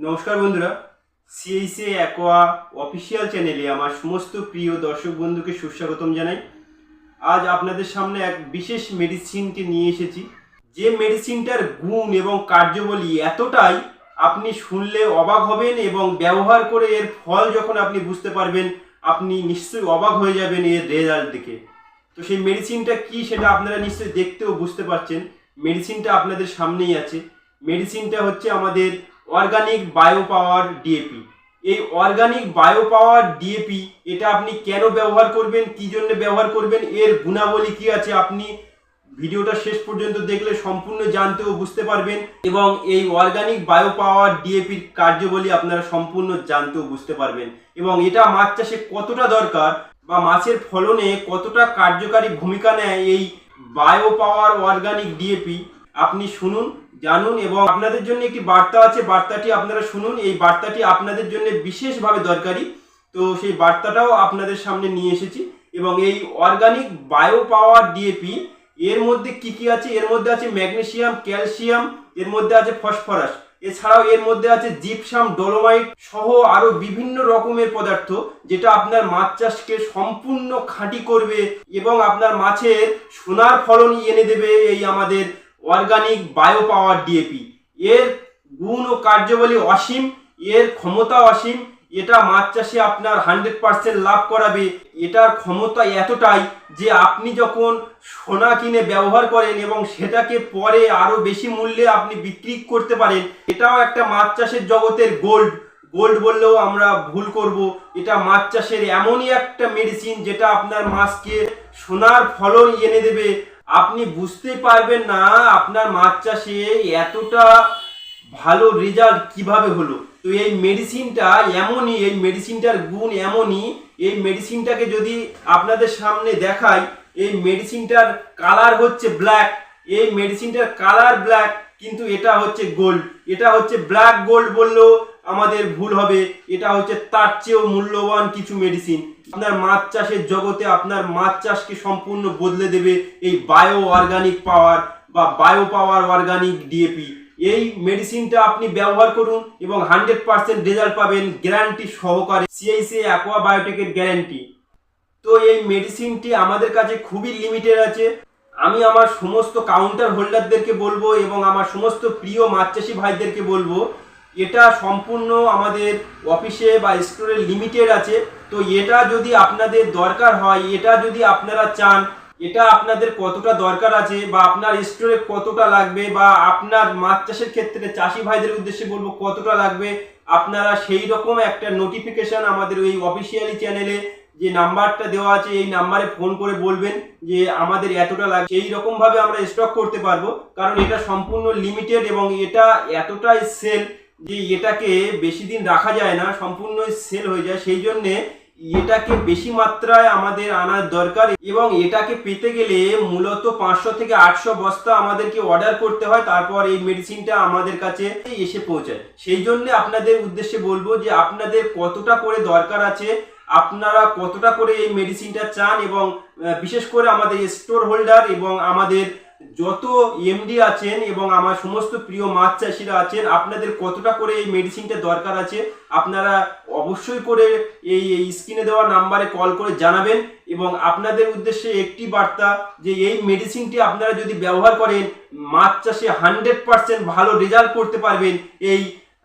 নমস্কার বন্ধুরা। সিএইসি aqua official চ্যানেলে আমার সমস্ত প্রিয় দর্শক বন্ধুকে সুস্বাগতম জানাই। আজ আপনাদের সামনে এক বিশেষ মেডিসিনকে নিয়ে এসেছি। যে মেডিসিনটার গুণ এবং কার্যবলী এতটাই আপনি শুনলে অবাক হবেন এবং ব্যবহার করে এর ফল যখন আপনি বুঝতে পারবেন, আপনি নিশ্চয়ই অবাক হয়ে যাবেন এর রেজাল্ট দেখে। তো সেই মেডিসিনটা কি সেটা আপনারা নিশ্চয়ই দেখতেও বুঝতে পারছেন। মেডিসিনটা আপনাদের সামনেই আছে। মেডিসিনটা হচ্ছে আমাদের অর্গানিক বায়ো পাওয়ার ডিএপি এই অর্গানিক বায়ো পাওয়ার ডিএপি এটা আপনি কেন ব্যবহার করবেন, কি জন্য ব্যবহার করবেন, এর গুণাবলী কি আছে আপনি ভিডিওটা শেষ পর্যন্ত দেখলে সম্পূর্ণ জানতে ও বুঝতে পারবেন এবং এই অর্গানিক বায়ো পাওয়ার ডিএপির কার্যবলী আপনারা সম্পূর্ণ জানতে ও বুঝতে পারবেন। এবং এটা মাছ চাষে কতটা দরকার বা মাছের ফলনে কতটা কার্যকারী ভূমিকা নেয় এই বায়ো পাওয়ার অর্গানিক ডিএপি আপনি শুনুন। জানুন এবং আপনাদের জন্য একটি বার্তা আছে, বার্তাটি আপনারা শুনুন। এই বার্তাটি আপনাদের জন্য বিশেষভাবে দরকারি। তো সেই বার্তাটাও আপনাদের সামনে নিয়ে এসেছি এবং এই অর্গানিক বায়ো পাওয়ার ডিএপি এর মধ্যে কি কি আছে? এর মধ্যে আছে ম্যাগনেসিয়াম, ক্যালসিয়াম, এর মধ্যে আছে ফসফরাস। এছাড়াও এর মধ্যে আছে জিপসাম, ডলোমাইট সহ আরও বিভিন্ন রকমের পদার্থ যেটা আপনার মাছ চাষকে সম্পূর্ণ খাঁটি করবে এবং আপনার মাছের সোনার ফলন এনে দেবে এই আমাদের অর্গানিক বায়ো পাওয়ার ডিএপি এর গুণ ও কার্যবলী অসীম, এর ক্ষমতা অসীম, এটা মাছ চাষে আপনার হান্ড্রেড পার্সেন্ট লাভ করাবে। এটার ক্ষমতা এতটাই যে আপনি যখন সোনা কিনে ব্যবহার করেন এবং সেটাকে পরে আরও বেশি মূল্যে আপনি বিক্রি করতে পারেন, এটাও একটা মাছ চাষের জগতের গোল্ড গোল্ড বললেও আমরা ভুল করব। এটা মাছ চাষের এমনই একটা মেডিসিন যেটা আপনার মাছকে সোনার ফলন এনে দেবে। আপনি বুঝতেই পারবেন না আপনার মাছ চাষে এতটা ভালো রেজাল্ট কীভাবে হলো। তো এই মেডিসিনটা এমনই, এই মেডিসিনটার গুণ এমনই, এই মেডিসিনটাকে যদি আপনাদের সামনে দেখাই, এই মেডিসিনটার কালার হচ্ছে ব্ল্যাক এই মেডিসিনটার কালার ব্ল্যাক কিন্তু এটা হচ্ছে গোল্ড এটা হচ্ছে ব্ল্যাক গোল্ড বললেও আমাদের ভুল হবে, এটা হচ্ছে তার চেয়েও মূল্যবান কিছু মেডিসিন আপনার মাছ চাষের জগতে আপনার মাছ চাষকে সম্পূর্ণ বদলে দেবে এই বায়ো অর্গানিক পাওয়ার বা বায়ো পাওয়ার অর্গানিক ডিএপি এই মেডিসিনটা আপনি ব্যবহার করুন এবং হান্ড্রেড পার্সেন্ট রেজাল্ট পাবেন গ্যারান্টি সহকারে সিআইসি অ্যাকোয়া বায়োটেকের গ্যারান্টি তো এই মেডিসিনটি আমাদের কাছে খুবই লিমিটেড আছে। আমি আমার সমস্ত কাউন্টার হোল্ডারদেরকে বলব এবং আমার সমস্ত প্রিয় মাছ চাষি ভাইদেরকে বলব এটা সম্পূর্ণ আমাদের অফিসে বা স্টোরে লিমিটেড আছে। তো এটা যদি আপনাদের দরকার হয়, এটা যদি আপনারা চান, এটা আপনাদের কতটা দরকার আছে বা আপনার স্টোরে কতটা লাগবে বা আপনার মাছ চাষের ক্ষেত্রে চাষি ভাইদের উদ্দেশ্যে বলব কতটা লাগবে, আপনারা সেই রকম একটা নোটিফিকেশন আমাদের ওই অফিসিয়ালি চ্যানেলে যে নাম্বারটা দেওয়া আছে, এই নাম্বারে ফোন করে বলবেন যে আমাদের এতটা লাগবে এই রকম ভাবে আমরা স্টক করতে পারব। কারণ এটা সম্পূর্ণ লিমিটেড এবং এটা এতটাই সেল যে এটাকে বেশি দিন রাখা যায় না, সম্পূর্ণই সেল হয়ে যায়, সেই জন্যে এটাকে বেশি মাত্রায় আমাদের আনার দরকার এবং এটাকে পেতে গেলে মূলত পাঁচশো থেকে আটশো বস্তা আমাদেরকে অর্ডার করতে হয়, তারপর এই মেডিসিনটা আমাদের কাছে এসে পৌঁছায়। সেই জন্য আপনাদের উদ্দেশ্যে বলব যে আপনাদের কতটা করে দরকার আছে, আপনারা কতটা করে এই মেডিসিনটা চান এবং বিশেষ করে আমাদের স্টোর হোল্ডার এবং আমাদের যত এমডি আছেন এবং আমার সমস্ত প্রিয় মাছ চাষিরা আছেন, আপনাদের কতটা করে এই মেডিসিনটা দরকার আছে, আপনারা অবশ্যই করে এই এই স্ক্রিনে দেওয়া নাম্বারে কল করে জানাবেন এবং আপনাদের উদ্দেশ্যে একটি বার্তা যে এই মেডিসিনটি আপনারা যদি ব্যবহার করেন, মাছ চাষে হান্ড্রেড পার্সেন্ট ভালো রেজাল্ট করতে পারবেন এই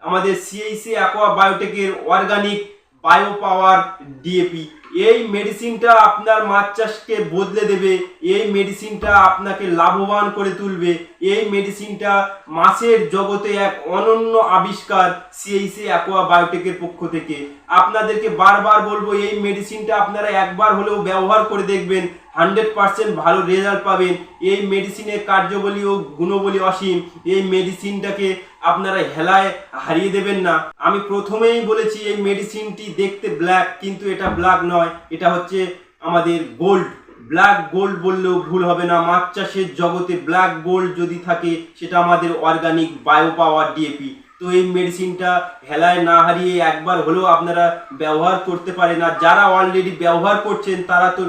আমাদের সিএইসি অ্যাকোয়া বায়োটেকের অর্গানিক বায়ো পাওয়ার ডিএপি এই মেডিসিনটা আপনার মাছ চাষকে বদলে দেবে এই মেডিসিনটা আপনাকে লাভবান করে তুলবে। এই মেডিসিনটা মাছের জগতে এক অনন্য আবিষ্কার সিএইসি অ্যাকোয়া বায়োটেকের পক্ষ থেকে। আপনাদেরকে বারবার বলব, এই মেডিসিনটা আপনারা একবার হলেও ব্যবহার করে দেখবেন হান্ড্রেড পার্সেন্ট ভালো রেজাল্ট পাবেন। এই মেডিসিনের কার্যবলী ও গুণবলী অসীম। এই মেডিসিনটাকে আপনারা হেলায় হারিয়ে দেবেন না। আমি প্রথমেই বলেছি, এই মেডিসিনটি দেখতে ব্ল্যাক কিন্তু এটা ব্ল্যাক নয়। এটা হচ্ছে আমাদের গোল্ড ব্ল্যাক গোল্ড বললেও ভুল হবে না। মাছ চাষের জগতে ব্ল্যাক গোল্ড যদি থাকে, সেটা আমাদের অর্গানিক বায়ো পাওয়ার ডিএপি তো এই মেডিসিনটা হেলায় না হারিয়ে একবার হলেও আপনারা ব্যবহার করতে পারেন। আর যারা অলরেডি ব্যবহার করছেন, তারা তো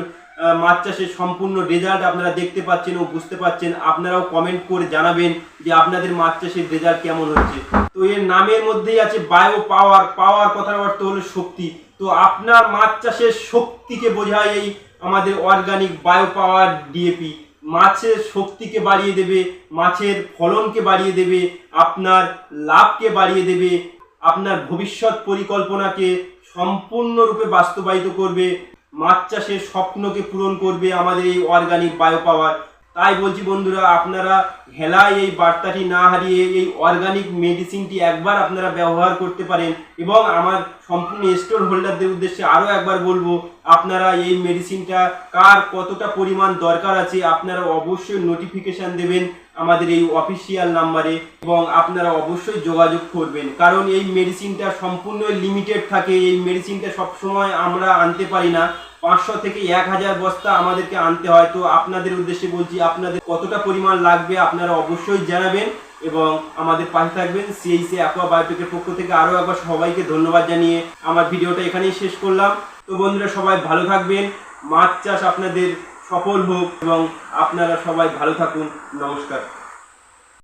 মাছ চাষের সম্পূর্ণ রেজাল্ট আপনারা দেখতে পাচ্ছেন ও বুঝতে পাচ্ছেন। আপনারাও কমেন্ট করে জানাবেন যে আপনাদের মাছ চাষের রেজাল্ট কেমন হচ্ছে। তো এর নামের মধ্যেই আছে বায়ো পাওয়ার পাওয়ার কথার অর্থ হলো শক্তি। তো আপনার মাছ চাষের শক্তিকে বোঝায় এই আমাদের অর্গানিক বায়ো পাওয়ার ডিএপি মাছের শক্তিকে বাড়িয়ে দেবে, মাছের ফলনকে বাড়িয়ে দেবে, আপনার লাভকে বাড়িয়ে দেবে, আপনার ভবিষ্যৎ পরিকল্পনাকে সম্পূর্ণরূপে বাস্তবায়িত করবে, মাছ চাষের স্বপ্নকে পূরণ করবে আমাদের এই অর্গানিক বায়ো পাওয়ার তাই বলছি বন্ধুরা, আপনারা হেলায় এই বার্তাটি না হারিয়ে এই অর্গানিক মেডিসিনটি একবার আপনারা ব্যবহার করতে পারেন এবং আমার সম্পূর্ণ স্টোর হোল্ডারদের উদ্দেশ্যে আরও একবার বলব, আপনারা এই মেডিসিনটা কার কতটা পরিমাণ দরকার আছে আপনারা অবশ্যই নোটিফিকেশান দেবেন আমাদের এই অফিসিয়াল নাম্বারে এবং আপনারা অবশ্যই যোগাযোগ করবেন। কারণ এই মেডিসিনটা সম্পূর্ণ লিমিটেড থাকে, এই মেডিসিনটা সবসময় আমরা আনতে পারি না। পাঁচশো থেকে এক হাজার বস্তা আমাদেরকে আনতে হয়। তো আপনাদের উদ্দেশ্যে বলছি, আপনাদের কতটা পরিমাণ লাগবে আপনারা অবশ্যই জানাবেন এবং আমাদের পাশে থাকবেন সিএইসি অ্যাকোয়া বায়োটেকের পক্ষ থেকে আরও একবার সবাইকে ধন্যবাদ জানিয়ে আমার ভিডিওটা এখানেই শেষ করলাম। তো বন্ধুরা, সবাই ভালো থাকবেন। মাছ চাষ আপনাদের সফল হোক এবং আপনারা সবাই ভালো থাকুন। নমস্কার।